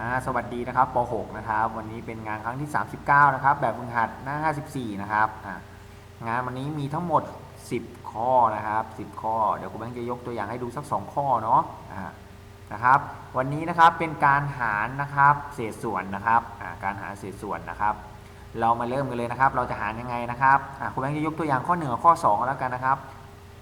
อ่าสวัสดีนะครับป .6 นะครับ วันนี้เป็นงานครั้งที่ 39 นะครับ แบบฝึกหัดหน้า 54 นะครับอ่างานวันนี้มีทั้งหมด 10 ข้อนะครับ 10 ข้อ เดี๋ยวคุณแบงค์จะยกตัวอย่างให้ดูสัก 2 ข้อเนาะอ่านะครับ วันนี้นะครับเป็นการหารนะครับเศษส่วนนะครับอ่าการหารเศษส่วนนะครับ เรามาเริ่มกันเลยนะครับ เราจะหารยังไงนะครับอ่าคุณแบงค์จะยกตัวอย่างข้อ1กับข้อ2กันแล้วกันนะครับ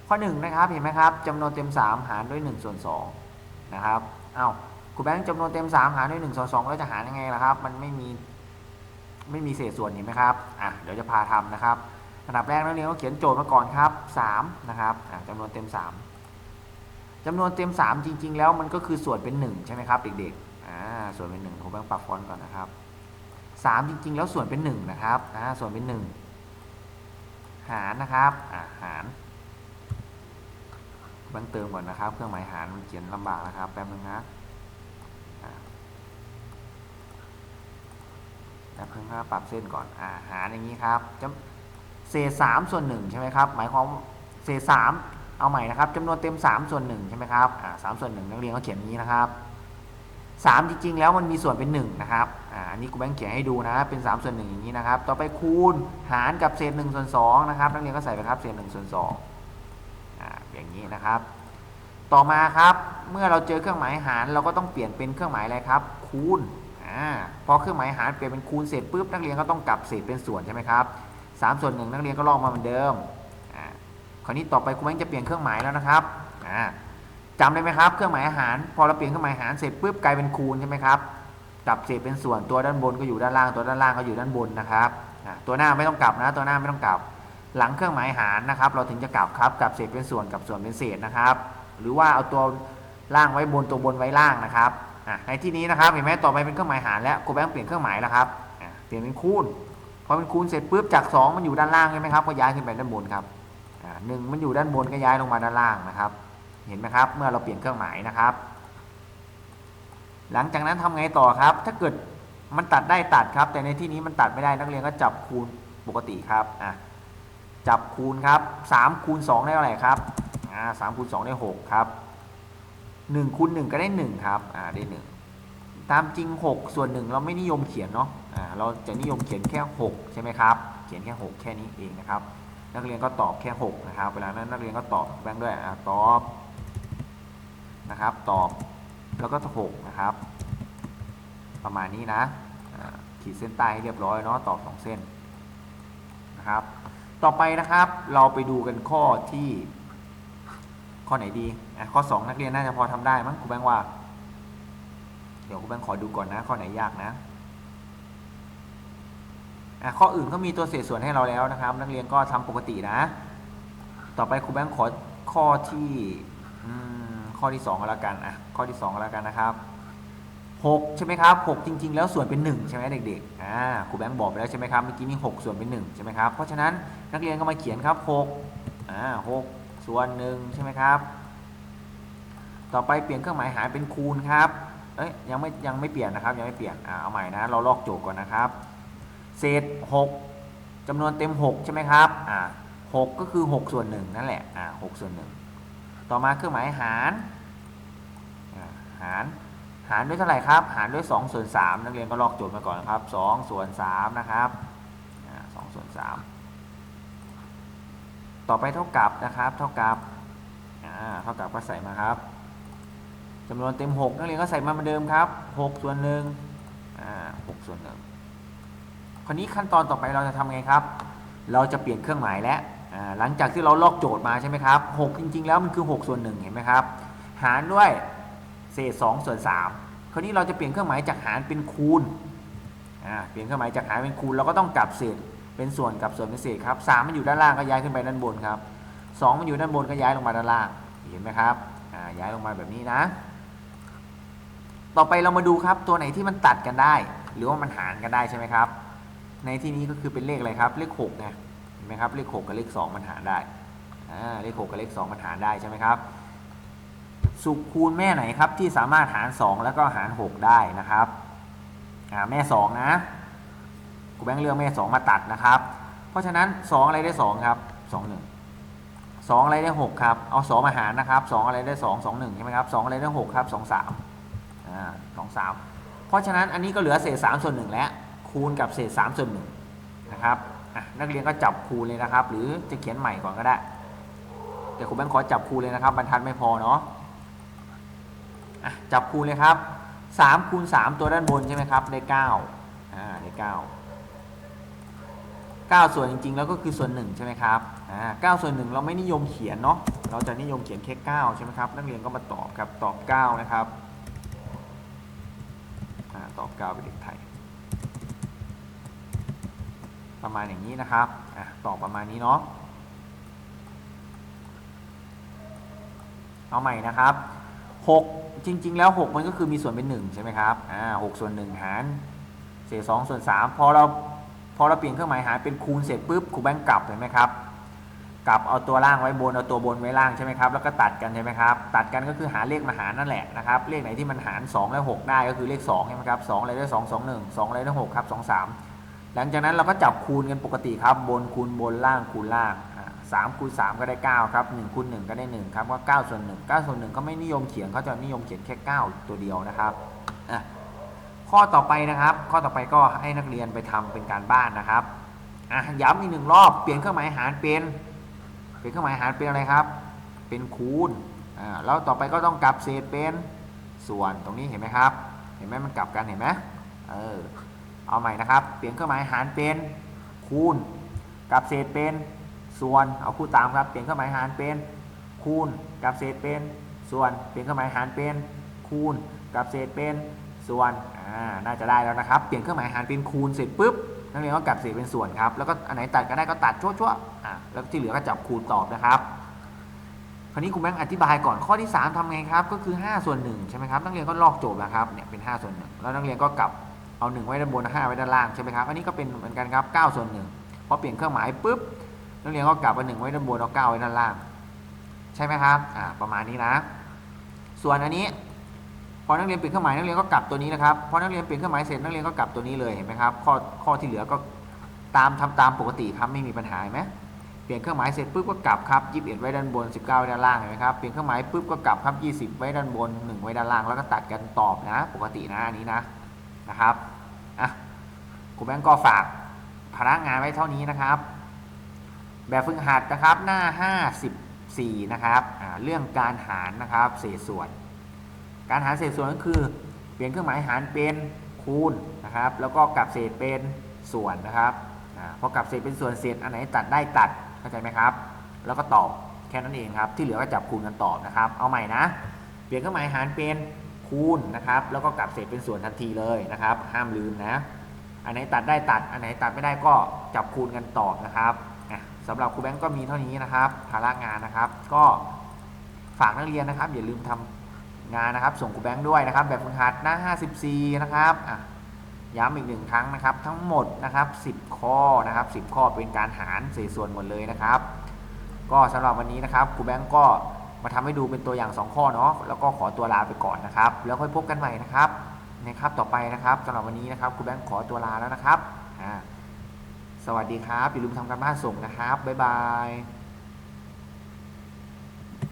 ข้อ1นะครับเห็นไหมครับจำนวนเต็ม 3 หารด้วย1ส่วน2นะครับเอ้า ครูแบงค์จำนวนเต็ม 3 หารด้วย1ส่วน2แล้วจะหารยังไงล่ะครับ มันไม่มีไม่มีเศษส่วนเห็นไหมครับอะเดี๋ยวจะพาทำนะครับอันดับแรกนักเรียนก็เขียนโจทย์มาก่อนครับ3นะครับจำนวนเต็ม 3จำนวนเต็ม 3 จริง ๆ แล้วมันก็คือส่วนเป็น 1 ใช่ไหมครับเด็กๆอ่าส่วนเป็น1ครูแบงค์ปักฟอนต์ก่อนนะครับ 3 จริง ๆ แล้วส่วนเป็น 1 นะครับอ่าส่วนเป็น 1 หารนะครับอ่าหารครูแบงค์เติมก่อนนะครับ เครื่องหมายหารมันเขียนลำบากนะครับแป๊บนึงนะ แล้วเพิ่งมาปรับเส้นก่อนอาหารอย่างนี้ครับจะเศษสามส่วนหนึ่งใช่ไหมครับ หมายความเศษสามเอาใหม่นะครับจำนวนเต็มสามส่วนหนึ่งใช่ไหมครับอ่าสามส่วนหนึ่งนักเรียนก็เขียนอย่างนี้นะครับสามจริง ๆ แล้วมันมีส่วนเป็นหนึ่งนะครับอ่าอันนี้กูแบงค์เขียนให้ดูนะเป็นสามส่วนหนึ่งอย่างนี้นะครับ ต่อไปคูณหารกับเศษหนึ่งส่วนสองนะครับนักเรียนก็ใส่ไปครับเศษหนึ่งส่วนสองอ่าอย่างนี้นะครับ ต่อมาครับเมื่อเราเจอเครื่องหมายหารเราก็ต้องเปลี่ยนเป็นเครื่องหมายอะไรครับ คูณ อ่าพอเครื่องหมายหารเปลี่ยนเป็นคูณเสร็จปุ๊บนักเรียนก็ต้องกลับเศษเป็นส่วนใช่ไหมครับสามส่วนหนึ่งนักเรียนก็ลอกมาเหมือนเดิมอ่าคราวนี้ต่อไปครูแบงค์จะเปลี่ยนเครื่องหมายแล้วนะครับอ่าจำได้ไหมครับเครื่องหมายอาหาร พอเราเปลี่ยนเครื่องหมายหารเสร็จปุ๊บกลายเป็นคูณใช่ไหมครับกลับเศษเป็นส่วนตัวด้านบนก็อยู่ด้านล่างตัวด้านล่างก็อยู่ด้านบนนะครับตัวหน้าไม่ต้องกลับนะตัวหน้าไม่ต้องกลับ หลังเครื่องหมายหารนะครับ เราถึงจะกลับครับกลับเศษเป็นส่วนกับส่วนเป็นเศษนะครับ หรือว่าเอาตัวล่างไว้บนตัวบนไว้ล่างนะครับ ในที่นี้นะครับเห็นไหมต่อไปเป็นเครื่องหมายหารแล้วกูแบงเปลี่ยนเครื่องหมายแล้วครับเปลี่ยนเป็นคูณพอเป็นคูณเสร็จปุ๊บจาก 2 มันอยู่ด้านล่างใช่ไหมครับก็ย้ายขึ้นไปด้านบนครับหนึ่งมันอยู่ด้านบนก็ย้ายลงมาด้านล่างนะครับ เห็นไหมครับ เมื่อเราเปลี่ยนเครื่องหมายนะครับ หลังจากนั้นทำไงต่อครับ ถ้าเกิดมันตัดได้ตัดครับ แต่ในที่นี้มันตัดไม่ได้นักเรียนก็จับคูณปกติครับอะจับคูณครับ3คูณ2ได้เท่าไหร่ครับอ่าสามคูณ2ได้6ครับ 1คูณ1ก็ได้ 1 ครับ อ่า ได้ 1 ตามจริง 6 ส่วนหนึ่งเราไม่นิยมเขียนเนาะ อ่า เราจะนิยมเขียนแค่ 6 ใช่ไหมครับ เขียนแค่ 6 แค่นี้เองนะครับ นักเรียนก็ตอบแค่ 6 นะครับ เวลานั้นนักเรียนก็ตอบแบงค์ด้วย อ่า ตอบ นะครับ ตอบ แล้วก็6นะครับ ประมาณนี้นะอ่าขีดเส้นใต้ให้เรียบร้อยเนาะ ตอบ 2 เส้น นะครับ ต่อไปนะครับ เราไปดูกันข้อที่ ข้อไหนดีอะข้อ 2 นักเรียนน่าจะพอทำได้มั้งครูแบงค์ว่า เดี๋ยวครูแบงค์ขอดูก่อนนะ ข้อไหนยากนะอะข้ออื่นก็มีตัวเศษส่วนให้เราแล้วนะครับ นักเรียนก็ทำปกตินะ ต่อไปครูแบงค์ขอข้อที่อืมข้อที่2ก็แล้วกันอะข้อที่2ก็แล้วกันนะครับ6ใช่ไหมครับ6จริง ๆ แล้วส่วนเป็น 1 ใช่ไหมเด็กๆอ่าครูแบงค์บอกไปแล้วใช่ไหมครับเมื่อกี้มี 6 ส่วนเป็น 1 ใช่ไหมครับเพราะฉะนั้นนักเรียนก็มาเขียนครับ6อ่า6 ส่วน1ใช่ไหมครับ ต่อไปเปลี่ยนเครื่องหมายหารเป็นคูณครับ เอ้ยยังไม่ยังไม่เปลี่ยนนะครับยังไม่เปลี่ยนอ่าเอาใหม่นะเราลอกโจทย์ก่อนนะครับ เศษ 6จำนวนเต็ม 6 ใช่ไหมครับอ่า6ก็คือ 6 ส่วน1นั่นแหละอ่า6ส่วน1ต่อมาเครื่องหมายหารหารหารด้วยเท่าไหร่ครับ หารด้วย2ส่วน3นักเรียนก็ลอกโจทย์มาก่อนนะครับ2ส่วน3นะครับอ่า2ส่วน3 ต่อไปเท่ากับนะครับ เท่ากับอ่าเท่ากับก็ใส่มาครับจำนวนเต็ม 6 นักเรียนก็ใส่มาเหมือนเดิมครับ6ส่วนหนึ่งอ่า6ส่วนหนึ่งคราวนี้ขั้นตอนต่อไปเราจะทำไงครับ เราจะเปลี่ยนเครื่องหมายแล้วหลังจากที่เราลอกโจทย์มาใช่ไหมครับ6จริง ๆ แล้วมันคือ6ส่วนหนึ่งเห็นไหมครับ หารด้วยเศษ2ส่วน3คราวนี้เราจะเปลี่ยนเครื่องหมายจากหารเป็นคูณเปลี่ยนเครื่องหมายจากหารเป็นคูณเราก็ต้องกลับเศษ เป็นส่วนกับส่วนเป็นเศษครับ3มันอยู่ด้านล่างก็ย้ายขึ้นไปด้านบนครับ2มันอยู่ด้านบนก็ย้ายลงมาด้านล่างเห็นไหมครับย้ายลงมาแบบนี้นะ ต่อไปเรามาดูครับตัวไหนที่มันตัดกันได้ หรือว่ามันหารกันได้ใช่ไหมครับ ในที่นี้ก็คือเป็นเลขอะไรครับ เลข6ไงเห็นไหมครับเลข6กับเลข2มันหารได้เลข6กับเลข2มันหารได้ใช่ไหมครับสุขคูณแม่ไหนครับที่สามารถหาร 2 แล้วก็หาร 6 ได้นะครับแม่ 2 นะ รูแบงค์เลือกแม่2มาตัดนะครับ เพราะฉะนั้น 2 อะไรได้2ครับ2 1 2 อะไรได้ 6 ครับ เอา 2 มาหารนะครับ 2 อะไรได้ 2 2 1 ใช่ไหมครับ 2 อะไรได้ 6 ครับ 2 3อ่าสองสามเพราะฉะนั้นอันนี้ก็เหลือเศษ3ส่วนหนึ่งแล้ว คูณกับเศษ3ส่วนหนึ่งนะครับนักเรียนก็จับคูณเลยนะครับ หรือจะเขียนใหม่ก่อนก็ได้เดี๋ยวครูแบงค์ขอจับคูณเลยนะครับ บรรทัดไม่พอเนาะอะจับคูณเลยครับ3คูณ3ตัวด้านบนใช่ไหมครับได้9อ่าได้9 9 ส่วนจริงๆ แล้วก็คือส่วน 1 ใช่ไหมครับอ่า9ส่วน 1 เราไม่นิยมเขียนเนาะเราจะนิยมเขียนแค่9ใช่ไหมครับ นักเรียนก็มาตอบครับตอบ 9 นะครับอ่าตอบ 9 เป็นเด็กไทย ประมาณอย่างนี้นะครับอะตอบประมาณนี้เนาะเอาใหม่นะครับ6จริง ๆ แล้ว 6 มันก็คือมีส่วนเป็น 1 ใช่ไหมครับอ่า6ส่วน 1 หารเศษ2ส่วน 3 พอเรา พอเราเปลี่ยนเครื่องหมายหารเป็นคูณเสร็จปุ๊บครูแบงค์กลับเห็นไหมครับกลับเอาตัวล่างไว้บนเอาตัวบนไว้ล่างใช่ไหมครับแล้วก็ตัดกันใช่ไหมครับตัดกันก็คือหาเลขมาหารนั่นแหละนะครับเลขไหนที่มันหาร 2 และ 6 ได้ก็คือเลข2ใช่ไหมครับ2อะไรได้2 2 1 2อะไรได้6ครับ2 3 หลังจากนั้นเราก็จับคูณกันปกติครับบนคูณบนล่างคูณล่างสามคูณสามก็ได้เก้าครับหนึ่งคูณหนึ่งก็ได้หนึ่งครับก็เก้าส่วนหนึ่งเก้าส่วนหนึ่งก็ไม่นิยมเขียนเขาจะนิยมเขียนแค่เก้าตัวเดียวนะครับอะ ข้อต่อไปนะครับ ข้อต่อไปก็ให้นักเรียนไปทำเป็นการบ้านนะครับอะย้ำอีกหนึ่งรอบเปลี่ยนเครื่องหมายหารเป็นเปลี่ยนเครื่องหมายหารเป็นอะไรครับ เป็นคูณอ่าแล้วต่อไปก็ต้องกลับเศษเป็นส่วนตรงนี้เห็นไหมครับ เห็นไหมมันกลับกันเห็นไหมเออเอาใหม่นะครับ เปลี่ยนเครื่องหมายหารเป็นคูณกับเศษเป็นส่วนเอาคู่ตามครับ เปลี่ยนเครื่องหมายหารเป็นคูณกับเศษเป็นส่วน เปลี่ยนเครื่องหมายหารเป็นคูณกับเศษเป็นส่วน น่าจะได้แล้วนะครับ เปลี่ยนเครื่องหมายหารเป็นคูณเสร็จปุ๊บ นักเรียนก็กลับเศษเป็นส่วนครับ แล้วก็อันไหนตัดก็ได้ก็ตัดชั่วๆอ่าแล้วที่เหลือก็จับคูณตอบนะครับ คราวนี้คุณแบงค์อธิบายก่อนข้อที่ 3ทำไงครับ ก็คือ 5 ส่วน1ใช่ไหมครับ นักเรียนก็ลอกโจทย์แล้วครับ เนี่ยเป็น 5 ส่วน1แล้วนักเรียนก็กลับเอา 1 ไว้ด้านบน 5 ไว้ด้านล่างใช่ไหมครับ อันนี้ก็เป็นเหมือนกันครับ9ส่วน1พอเปลี่ยนเครื่องหมายปุ๊บ นักเรียนก็กลับเอา1ไว้ด้านบนเอา9ไว้ด้านล่าง ใช่ไหมครับ อ่า ประมาณนี้นะ ส่วนอันนี้ พอนักเรียนเปลี่ยนเครื่องหมายนักเรียนก็กลับตัวนี้นะครับพอนักเรียนเปลี่ยนเครื่องหมายเสร็จนักเรียนก็กลับตัวนี้เลยเห็นไหมครับข้อข้อที่เหลือก็ตามทำตามปกติครับไม่มีปัญหาไหมเปลี่ยนเครื่องหมายเสร็จปุ๊บก็กลับครับ21 ไว้ด้านบน 19 ไว้ด้านล่างเห็นไหมครับเปลี่ยนเครื่องหมายปุ๊บก็กลับครับ 20 ไว้ด้านบน 1 ไว้ด้านล่างแล้วก็ตัดกันตอบนะ ปกตินะอันนี้นะนะครับอะครูแบงก์ก็ฝากพนักงานไว้เท่านี้นะครับ แบบฝึกหัดนะครับหน้า 54 นะครับเรื่องการหารนะครับเศษส่วน การหารเศษส่วนก็คือ เปลี่ยนเครื่องหมายหารเป็นคูณนะครับ แล้วก็กลับเศษเป็นส่วนนะครับอพอกลับเศษเป็นส่วนเศษอันไหนตัดได้ตัดเข้าใจไหมครับ แล้วก็ตอบแค่นั้นเองครับ ที่เหลือก็จับคูณกันตอบนะครับ เอาใหม่นะ เปลี่ยนเครื่องหมายหารเป็นคูณนะครับ แล้วก็กลับเศษเป็นส่วนทันทีเลยนะครับ ห้ามลืมนะ อันไหนตัดได้ตัด อันไหนตัดไม่ได้ก็จับคูณกันตอบนะครับสำหรับครูแบงก์ก็มีเท่านี้นะครับ ภาระงานนะครับ ก็ฝากนักเรียนนะครับ อย่าลืมทำ งานนะครับ ส่งครูแบงก์ด้วยนะครับ แบบฝึกหัดหน้า 54 นะครับอะย้ำอีกหนึ่งครั้งนะครับ ทั้งหมดนะครับ 10 ข้อนะครับ 10 ข้อเป็นการหารเศษส่วนหมดเลยนะครับ ก็สำหรับวันนี้นะครับครูแบงก์ก็มาทำให้ดูเป็นตัวอย่าง 2 ข้อเนาะแล้วก็ขอตัวลาไปก่อนนะครับ แล้วค่อยพบกันใหม่นะครับในคาบต่อไปนะครับสำหรับวันนี้นะครับครูแบงค์ขอตัวลาแล้วนะครับสวัสดีครับอย่าลืมทำการบ้านส่งนะครับบ๊ายบาย